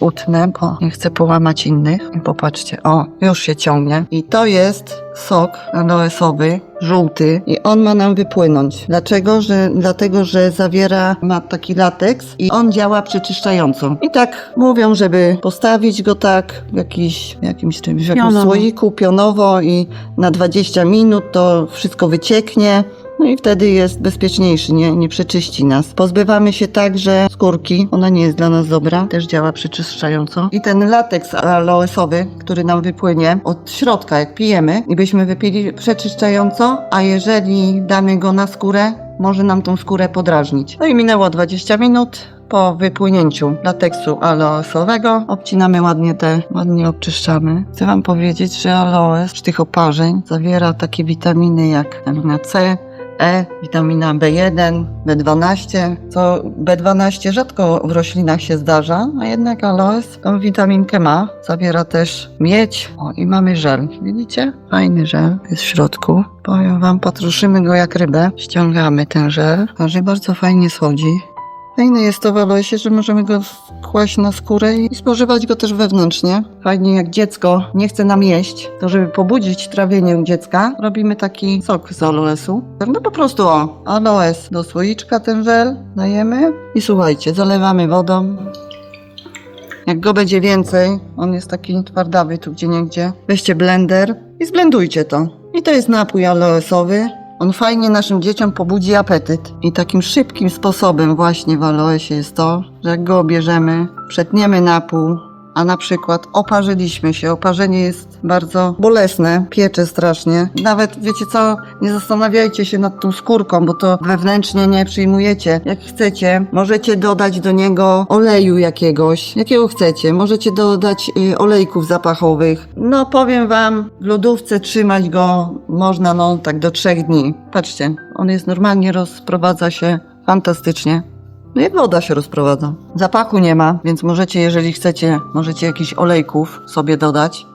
utnę, bo nie chcę połamać innych. I popatrzcie, o, już się ciągnie. I to jest sok aloesowy, żółty i on ma nam wypłynąć. Dlaczego? Że, dlatego, że zawiera, ma taki lateks i on działa przeczyszczająco. I tak mówią, żeby postawić go tak w, jakiś, jakimś czymś, w jakimś Pionowo. słoiku pionowo i na 20 minut to wszystko wycieknie. No i wtedy jest bezpieczniejszy, nie, nie przeczyści nas. Pozbywamy się także skórki, ona nie jest dla nas dobra, też działa przeczyszczająco. I ten lateks aloesowy, który nam wypłynie od środka, jak pijemy, i byśmy wypili przeczyszczająco, a jeżeli damy go na skórę, może nam tą skórę podrażnić. No i minęło 20 minut. Po wypłynięciu lateksu aloesowego obcinamy ładnie te, ładnie obczyszczamy. Chcę Wam powiedzieć, że aloes z tych oparzeń zawiera takie witaminy jak witamina C, E, witamina B1, B12, co B12 rzadko w roślinach się zdarza, a jednak aloes tą witaminkę ma. Zawiera też miedź. O, i mamy żel. Widzicie? Fajny żel jest w środku. Powiem wam, patruszymy go jak rybę. Ściągamy ten żel. Że bardzo fajnie schodzi. Fajne jest to w aloesie, że możemy go kłaść na skórę i spożywać go też wewnętrznie. Fajnie jak dziecko nie chce nam jeść, to żeby pobudzić trawienie u dziecka, robimy taki sok z aloesu. No po prostu o, aloes do słoiczka ten żel dajemy i słuchajcie, zalewamy wodą. Jak go będzie więcej, on jest taki twardawy tu gdzie niegdzie, weźcie blender i zblendujcie to. I to jest napój aloesowy. On fajnie naszym dzieciom pobudzi apetyt. I takim szybkim sposobem właśnie w aloesie jest to, że jak go obierzemy, przetniemy na pół, a na przykład oparzyliśmy się. Oparzenie jest bardzo bolesne, piecze strasznie. Nawet wiecie co, nie zastanawiajcie się nad tą skórką, bo to wewnętrznie nie przyjmujecie. Jak chcecie, możecie dodać do niego oleju jakiegoś, jakiego chcecie. Możecie dodać y, olejków zapachowych. No powiem wam, w lodówce trzymać go można no tak do trzech dni. Patrzcie, on jest normalnie, rozprowadza się fantastycznie. No jak woda się rozprowadza. Zapachu nie ma, więc możecie, jeżeli chcecie, możecie jakichś olejków sobie dodać.